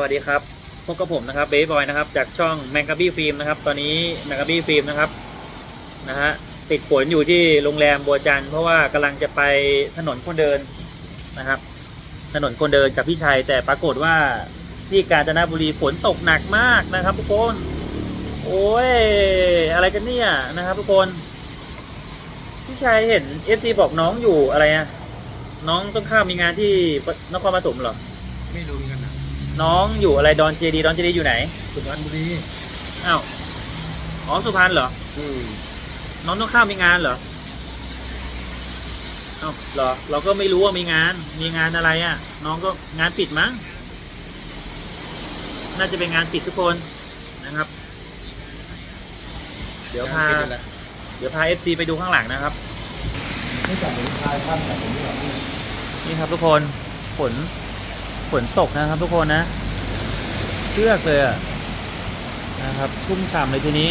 วัสดีครับพบกับผมนะครับเบย์บอยนะครับจากช่องแมงกาบี้ฟิล์มนะครับตอนนี้แมงกาบี้ฟิล์มนะครับนะฮะติดฝนอยู่ที่โรงแรมบัวจันทร์เพราะว่ากำลังจะไปถนนคนเดินนะครับ ถนนคนเดินกับพี่ชัยแต่ปรากฏว่าที่กาญจนบุรีฝนตกหนักมากนะครับ ทุกคนโอ้ยอะไรกันเนี่ยนะครับ ทุกคนพี่ชัยเห็นเอฟซีบอกน้องอยู่อะไรอะน้องต้องข้ามมีงานที่นครปฐมเหรอไม่รู้เหมือนกัน นะน้องอยู่อะไรดอนเจดี ดอนเจดีอยู่ไหน สุพรรณบุรีอ้าวอ๋อสุพรรณเหรอ อืมน้องต้องข้ามมีงานเหรอเอ้าเหรอ เราก็ไม่รู้ว่ามีงาน มีงานอะไรอะ่ะ น้องก็งานปิดมั้ง น่าจะเป็นงานปิดทุกคนนะครับ เดี๋ยวพา เดี๋ยวพาเอฟซีไปดูข้างหลังนะครับไม่จับหรือทายท่านแต่ผมไม่หรอกนี่ครับทุกคน ฝน ฝนตกนะครับทุกคนนะเชือกเลยนะครับชุ่มฉ่ำเลยทีนี้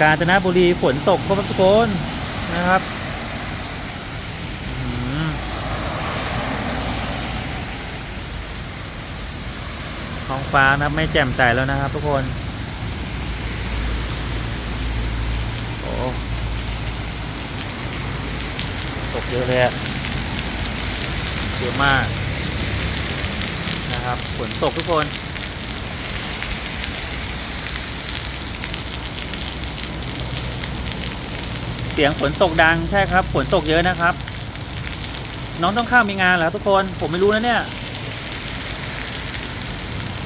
กาญจนบุรีฝนตกครับทุกคนนะครับห้องฟ้านะครับไม่แจ่มใสแล้วนะครับทุกคนโอ้ตกเยอะเลยอะ เยอะมากนะครับฝนตกทุกคน เสียงฝนตกดังใช่ครับฝนตกเยอะนะครับ น้องต้องข้ามมีงานเหรอทุกคนผมไม่รู้นะเนี่ย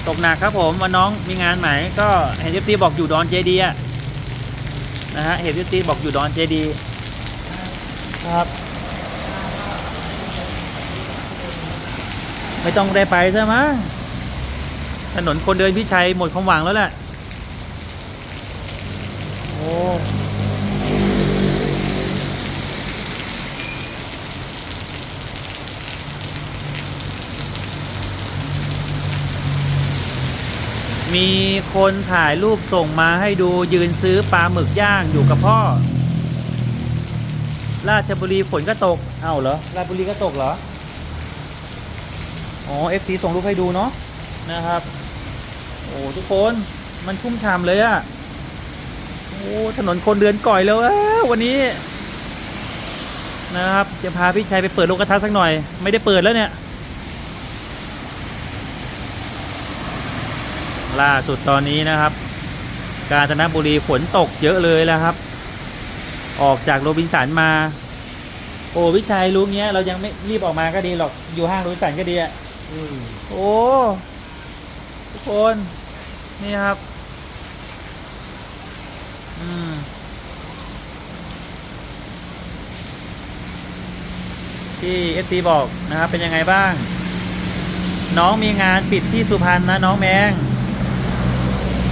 ตกหนักครับผมว่าน้องมีงานไหนก็เห็นเอฟซีบอกอยู่ดอนเจดีนะฮะเห็นเอฟซีบอกอยู่ดอนเจดีครับ ไม่ต้องได้ไปใช่ไหมถนนคนเดินพี่ชัยหมดความหวังแล้วแหละโอ้มีคนถ่ายรูปส่งมาให้ดูยืนซื้อปลาหมึกย่างอยู่กับพ่อ ราชบุรีฝนก็ตก เอ้าเหรอ ราชบุรีก็ตกเหรอ อ๋อ FC ส่งรูปให้ดูเนาะนะครับ โอ้ทุกคนมันชุ่มฉ่ำเลยอะโอ้ถนนคนเดินก่อยแล้วอ้อวันนี้ นะครับจะพาพี่ชัยไปเปิดโลกทัศน์สักหน่อย ไม่ได้เปิดแล้วเนี่ย ล่าสุดตอนนี้นะครับ กาญจนบุรีฝนตกเยอะเลยแล้วครับ ออกจากโรบินสันมา โอ้พี่ชัยรู้เงี้ยเรายังไม่รีบออกมาก็ดีหรอกอยู่ห้างโรบินสันก็ดีอะ โอ้ทุกคน นี่ครับ อืมที่เอสซีบอกนะครับ เป็นยังไงบ้าง น้องมีงานปิดที่สุพรรณนะน้องแมง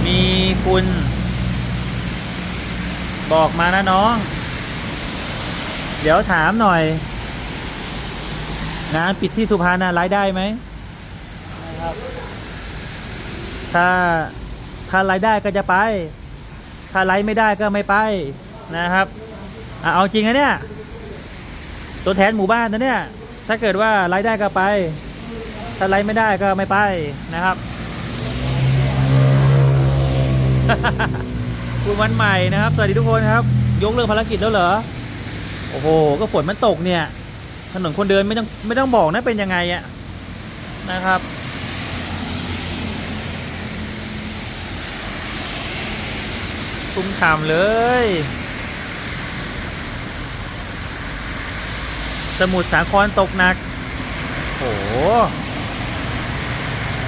มีคุณ บอกมานะน้อง เดี๋ยวถามหน่อย งานปิดที่สุพรรณนะรายได้ไหม ถ้าถ้ารายได้ก็จะไป ถ้ารายไม่ได้ก็ไม่ไปนะครับอเอาจริงนะเนี่ย ตัวแทนหมู่บ้านนะเนี่ย ถ้าเกิดว่ารายได้ก็ไป ถ้ารายไม่ได้ก็ไม่ไปนะครับคุณวันใหม่นะครับ สวัสดีทุกคนครับ ยกเลิกภารกิจแล้วเหรอ โอ้โห ก็ฝนมันตกเนี่ย ถนนคนเดินไม่ต้องไม่ต้องบอกนะเป็นยังไงอะนะครับ ชุ่มฉ่ำเลย สมุทรสาครตกหนัก โห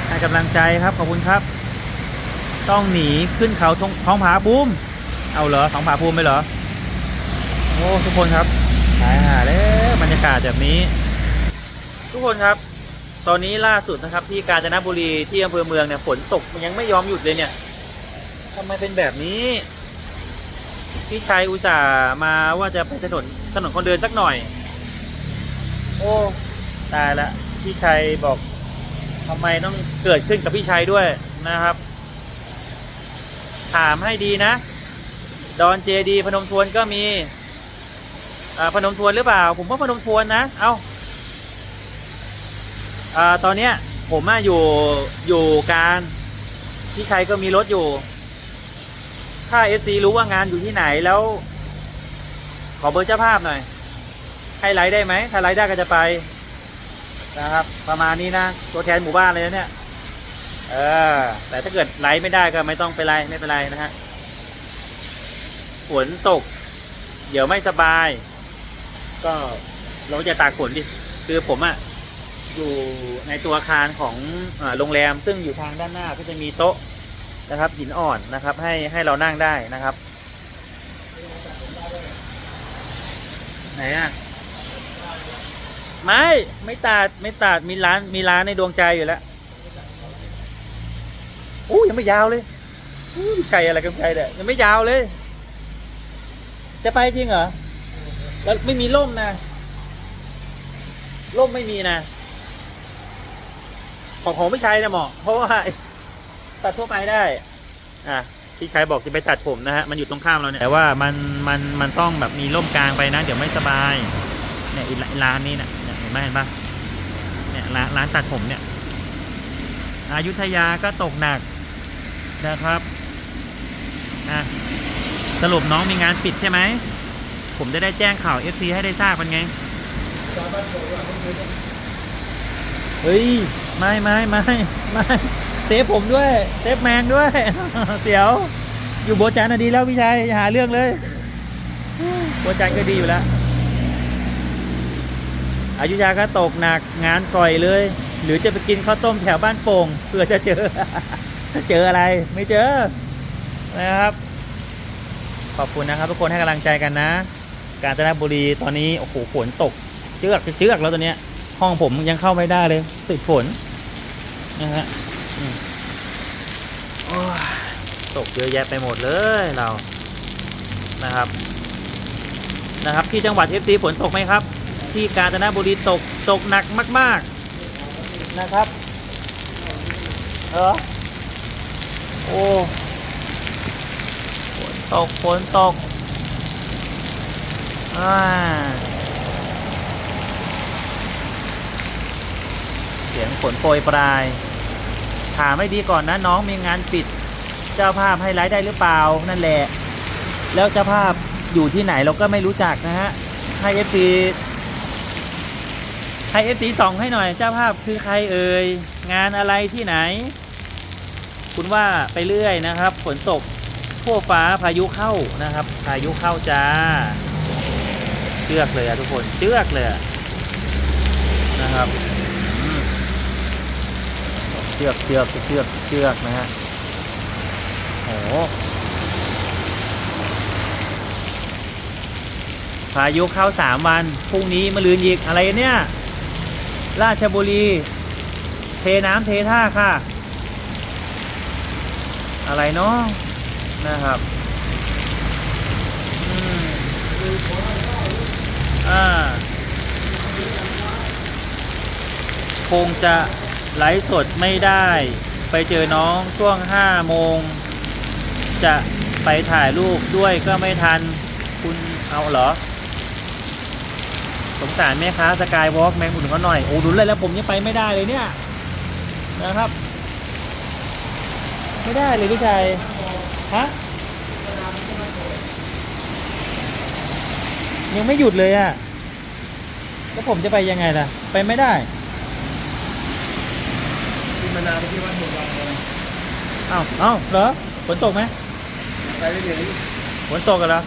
ให้กำลังใจครับ ขอบคุณครับ ต้องหนีขึ้นเขาทองท้องผาภูมิเอาเหรอท้องผาภูมิไปเหรอ โอ้ทุกคนครับหายหาแล้วบรรยากาศแบบนี้ ทุกคนครับ ตอนนี้ล่าสุดนะครับ ที่กาญจนบุรีที่อำเภอเมืองเนี่ยฝนตกมันยังไม่ยอมหยุดเลยเนี่ยทำไมเป็นแบบนี้ พี่ชัยอุตส่าห์มาว่าจะไปถนนถนนคนเดินสักหน่อย โอ้ตายละพี่ชัยบอกทำไมต้องเกิดขึ้นกับพี่ชัยด้วยนะครับ ถามให้ดีนะ ดอนเจดี พนมทวนก็มีอ่าพนมทวนหรือเปล่า ผมว่าพนมทวนนะ เอาอ่าตอนเนี้ย ผมอะอยู่อยู่การพี่ชัยก็มีรถอยู่ ถ้าเอซีรู้ว่างานอยู่ที่ไหนแล้ว ขอเบอร์เจ้าภาพหน่อย ให้ไลฟ์ได้ไหม ถ้าไลฟ์ได้ก็จะไปนะครับ ประมาณนี้นะ ตัวแทนหมู่บ้านเลยนะเนี่ย เออ แต่ถ้าเกิดไลฟ์ไม่ได้ก็ไม่ต้องไปไลฟ์ไม่เป็นไรนะฮะ ฝนตก เดี๋ยวไม่สบาย ก็เราจะตากฝนดิ คือผมอะอยู่ในตัวอาคารของอโรงแรม ซึ่งอยู่ทางด้านหน้าก็จะมีโต๊ะ นะครับหินอ่อนนะครับ ให้ให้เรานั่งได้นะครับ ไหนอะไม่ไม่ตัดไม่ตัดมีร้านมีร้านในดวงใจอยู่แล้วอู้ยังไม่ยาวเลยอู้ใจอะไรกันใจเนี่ยยังไม่ยาวเลย จะไปจริงเหรอแล้วไม่มีร่มนะร่มไม่มีนะของของไม่ใช้นะหมอเพราะว่า ตัดทั่วไปได้อะที่ใช้บอกจะไปตัดผมนะฮะมันอยู่ตรงข้ามเราเนี่ยแต่ว่ามันมันมันต้องแบบมีร่มกลางไปนะ เดี๋ยวไม่สบายเนี่ยอีร้านนี้นี่ยเนี่ยเห็นไหมเห็นปะเนี่ยร้านร้านตัดผมเนี่ยอายุทยาก็ตกหนักนะครับอะสรุปน้องมีงานปิดใช่ไหม ผมจะได้แจ้งข่าว FC ให้ได้ทราบกันไงเฮ้ย ไม่ไม่ไม่ไม่ เซฟผมด้วย เซฟแมงด้วย เดี๋ยว อยู่โบจันน่ะดีแล้วพี่ชายหาเรื่องเลยโบจันก็ดีอยู่แล้วอายุทยาก็ตกหนักงานก่อยเลย หรือจะไปกินข้าวต้มแถวบ้านโป่งเพื่อจะเจอ เจออะไรไม่เจอนะครับ ขอบคุณนะครับทุกคนให้กำลังใจกันนะ กาญจนบุรีตอนนี้โอ้โหฝนตกเชือกเชือกแล้วตอนเนี้ยห้องผมยังเข้าไม่ได้เลยติดฝนนะฮะ ตกเยอะแยะไปหมดเลยเรานะครับนะครับ ที่จังหวัดเอฟซีฝนตกไหมครับ ที่กาญจนบุรีตกตกหนักมาก ๆนะครับเออโอ้ฝนตกฝนตกอ่าเสียงฝนโปรยปลาย ถามไม่ดีก่อนนะน้องมีงานปิด เจ้าภาพให้ไลฟ์ได้หรือเปล่านั่นแหละ แล้วเจ้าภาพอยู่ที่ไหนเราก็ไม่รู้จักนะฮะให้เอฟซีให้เอฟซีส่องให้หน่อย เจ้าภาพคือใครเอ่ยงานอะไรที่ไหน คุณว่าไปเรื่อยนะครับฝนตกทั่วฟ้าพายุเข้านะครับ พายุเข้าจ้าเชือกเลยอะทุกคนเชือกเลยนะครับ ชือกเชือกเชือกเชือกนะฮะโอ้โหพายุเข้าสามวันพรุ่งนี้มะรืนอีกอะไรเนี่ย ราชบุรี เทน้ำเทท่าค่ะ อะไรเนาะนะครับอืมอ่าคงจะ ไลฟ์สดไม่ได้ ไปเจอน้องช่วงห้าโมง จะไปถ่ายรูปด้วยก็ไม่ทัน คุณเอาเหรอ สงสารแม่ค้าสกายวอล์กแมงอุดหนุนเขาหน่อย โอ้ดุนเลยแล้วผมยังไปไม่ได้เลยเนี่ย นะครับ ไม่ได้เลยพี่ชาย ฮะ ยังไม่หยุดเลยอะ่ะ แล้วผมจะไปยังไงล่ะ ไปไม่ได้ มานาวไปที่วัดหมู่บ้านเลยเอ้าเอ้าเหรอฝนตกไหมไปเรื่อยฝนตกกันแล้ว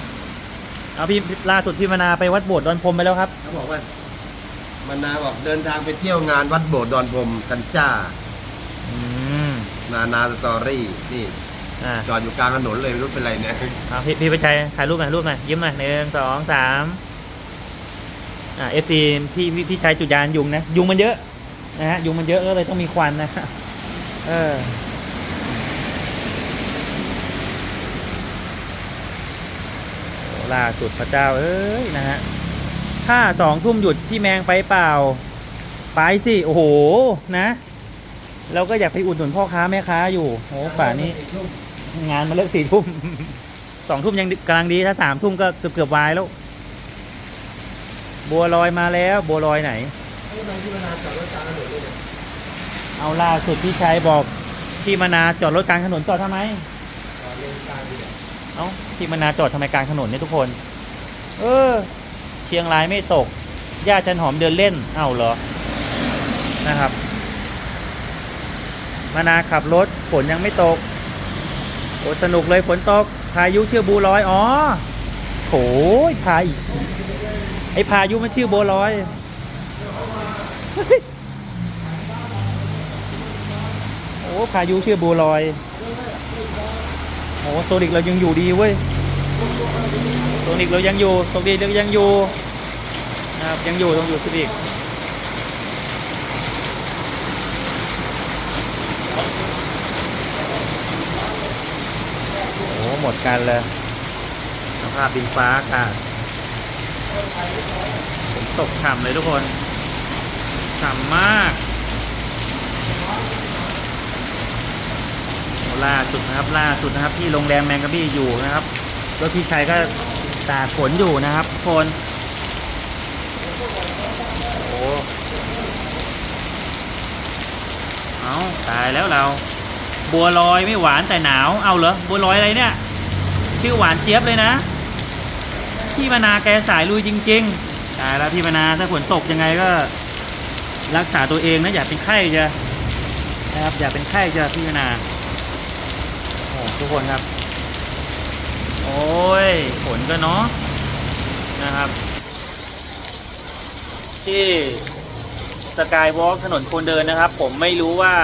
เอาพี่ล่าสุดพี่มนาไปวัดโบสถ์ดอนพรมไปแล้วครับๆเขาบอกว่ามานาวบอกเดินทางไปเที่ยวงานวัดโบสถ์ดอนพรมกันจ้า อืมนานาสตอรี่นี่อ่าจอดอยู่กลางถนนเลยไม่รู้เป็นไรเนี่ยเอาพี่พี่ไปชัยถ่ายรูปหน่อยรูปหน่อยยิ้มหน่อยหนึ่งสองสามอ่าเอฟซีพี่พี่พี่ชายจุดยานยุงนะยุงมันเยอะนะฮะยุงมันเยอะก็เลยต้องมีควันนะ เออล่าสุดพระเจ้าเอ้ยนะฮะถ้าสองทุ่มหยุดพี่แมงไปเปล่า ไปสิ โอ้โหนะ เราก็อยากไปอุดหนุนพ่อค้าแม่ค้าอยู่โอ้ป่านนี้ งานมาเลิกสี่ทุ่มสองทุ่มยังกำลังดีถ้าสามทุ่มก็เกือบเกือบวายแล้ว บัวลอยมาแล้ว บัวลอยไหน เอาล่าสุดพี่ชัยบอกพี่มนาจอดรถกลางถนนจอดทำไมจอดเลนกลางดีกว่าเอ้าพี่มนาจอดทำไมกลางถนนเนี่ยทุกคน เออ เชียงรายไม่ตกญาติจันหอมเดินเล่น เอ้าเหรอ นะครับ มานาขับรถฝนยังไม่ตก โอ้สนุกเลยฝนตก พายุชื่อบูร้อย อ๋อโถยพาอีก ไอพายุมันชื่อโบวลอย โอ้พายุชื่อบัวลอยโอ้โซนิกเรายังอยู่ดีเว้ยโซนิกเรายังอยู่โซนิกเรายังอยู่นะครับยังอยู่ต้องอยู่โซนิกโอ้หมดกันเลยสภาพดินฟ้าอากาศฝนตกฉ่ำเลยทุกคนฉ่ำมาก ล่าสุดนะครับล่าสุดนะครับที่โรงแรมแมงกะบี้อยู่นะครับรถพี่ชัยก็ตากฝนอยู่นะครับทุกคนโอ้เอาตายแล้วเรา บัวลอยไม่หวานแต่หนาวเอาเหรอบัวลอยอะไรเนี่ยชื่อหวานเจี๊ยบเลยนะ พี่มนาแกสายลุยจริง ๆตายแล้วพี่มนาถ้าฝนตกยังไงก็ รักษาตัวเองนะอย่าเป็นไข้จะนะครับอย่าเป็นไข้จะพี่มนา อ้ทุกคนครับ โอ้ยฝนก็เนาะนะครับ ที่สกายวอล์กถนนคนเดินนะครับ ผมไม่รู้ว่า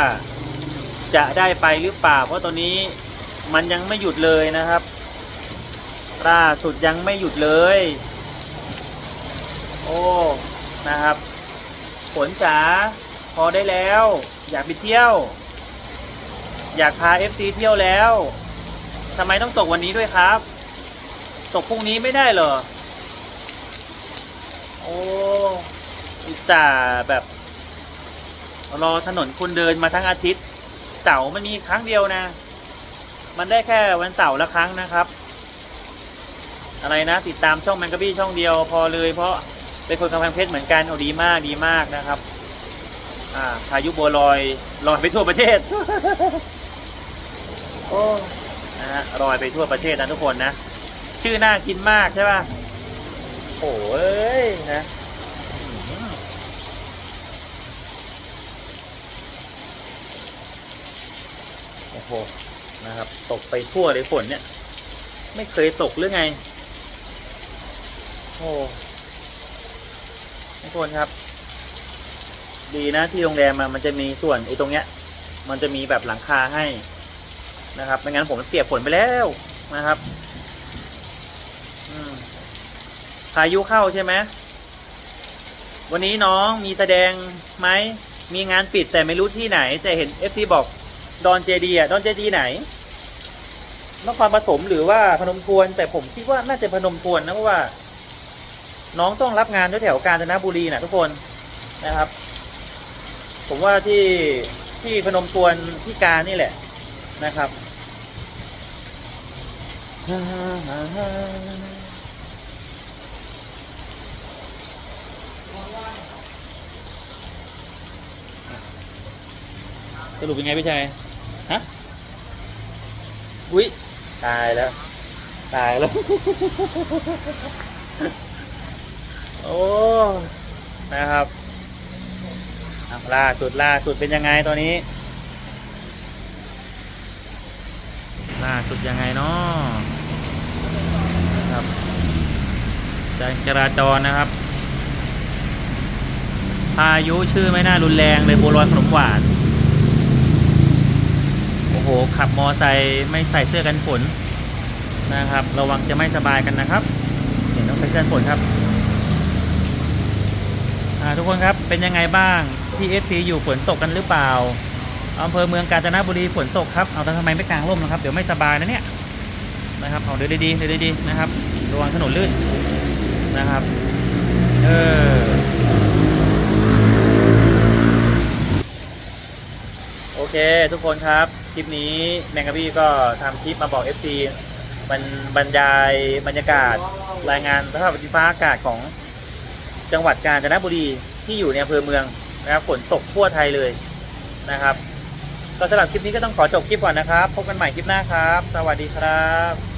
จะได้ไปหรือเปล่า เพราะตอนนี้มันยังไม่หยุดเลยนะครับล่าสุดยังไม่หยุดเลย โอ้ นะครับ ฝนจ๋าพอได้แล้ว อยากไปเที่ยว อยากพา FC เที่ยวแล้วทำไมต้องตกวันนี้ด้วยครับ ตกพรุ่งนี้ไม่ได้เหรอ โอ้อุตส่าห์แบบ รอถนนคนเดินมาทั้งอาทิตย์ เสาร์มันมีครั้งเดียวนะ มันได้แค่วันเสาร์ละครั้งนะครับ อะไรนะติดตามช่องแมงกะบี้ช่องเดียวพอเลยเพราะเป็นคนกำแพงเพชรเหมือนกันโอ้ดีมากดีมากนะครับ อ่าพายุโบวลอยลอยไปทั่วประเทศ โอ้นะฮะลอยไปทั่วประเทศนะทุกคนนะ ชื่อน่ากินมากใช่ป่ะโอ้ยนะโอ้โหนะครับ ตกไปทั่วเลยฝนเนี่ย ไม่เคยตกหรือไง โอ้ทุกคนครับ ดีนะที่โรงแรมมันจะมีส่วนไอ้ตรงเนี้ย มันจะมีแบบหลังคาให้ นะครับไม่งั้นผมเปียกฝนไปแล้วนะครับพายุเข้าใช่ไหมวันนี้น้องมีแสดงไหมมีงานปิดแต่ไม่รู้ที่ไหน แต่เห็นเอฟซีบอกดอนเจดีอะดอนเจดีไหนนครปฐมหรือว่าพนมทวน แต่ผมคิดว่าน่าจะพนมทวนนะเพราะว่า น้องต้องรับงานแถวกาญจนบุรีนะทุกคนนะครับ ผมว่าที่ที่พนมทวนที่การนี่แหละนะครับ สรุปเป็นไงพี่ชัยฮะ อุ้ยตายแล้ว ตายแล้ว โอ้ นะครับอะล่าสุดล่าสุดเป็นยังไงตอนนี้ ล่าสุดยังไงเนาะ นะครับการจราจรนะครับ พายุชื่อไม่น่ารุนแรงเลยบัวลอยขนมหวาน โอ้โห ขับมอไซค์ไม่ใส่เสื้อกันฝนนะครับ ระวังจะไม่สบายกันนะครับ เห็นต้องใส่เสื้อกันฝนครับทุกคนครับ เป็นยังไงบ้างที่เอฟซีอยู่ฝนตกกันหรือเปล่าอำเภอเมืองกาญจนบุรีฝนตกครับ เอาทำไมไม่กางร่มนะครับ เดี๋ยวไม่สบายนะเนี่ยนะครับเอาเดินดีๆเดินดีๆนะครับ ระวังถนนลื่นนะครับ เออ โอเค ทุกคนครับ คลิปนี้แมงกะพี่ก็ทำคลิปมาบอก FC บรรบรรยายบรรยากาศรายงานสภาพฟ้าอากาศของจังหวัดกาญจนบุรีที่อยู่ในอำเภอเมืองนะครับฝนตกทั่วไทยเลยนะครับก็สำหรับคลิปนี้ก็ต้องขอจบคลิปก่อนนะครับ พบกันใหม่คลิปหน้าครับ สวัสดีครับ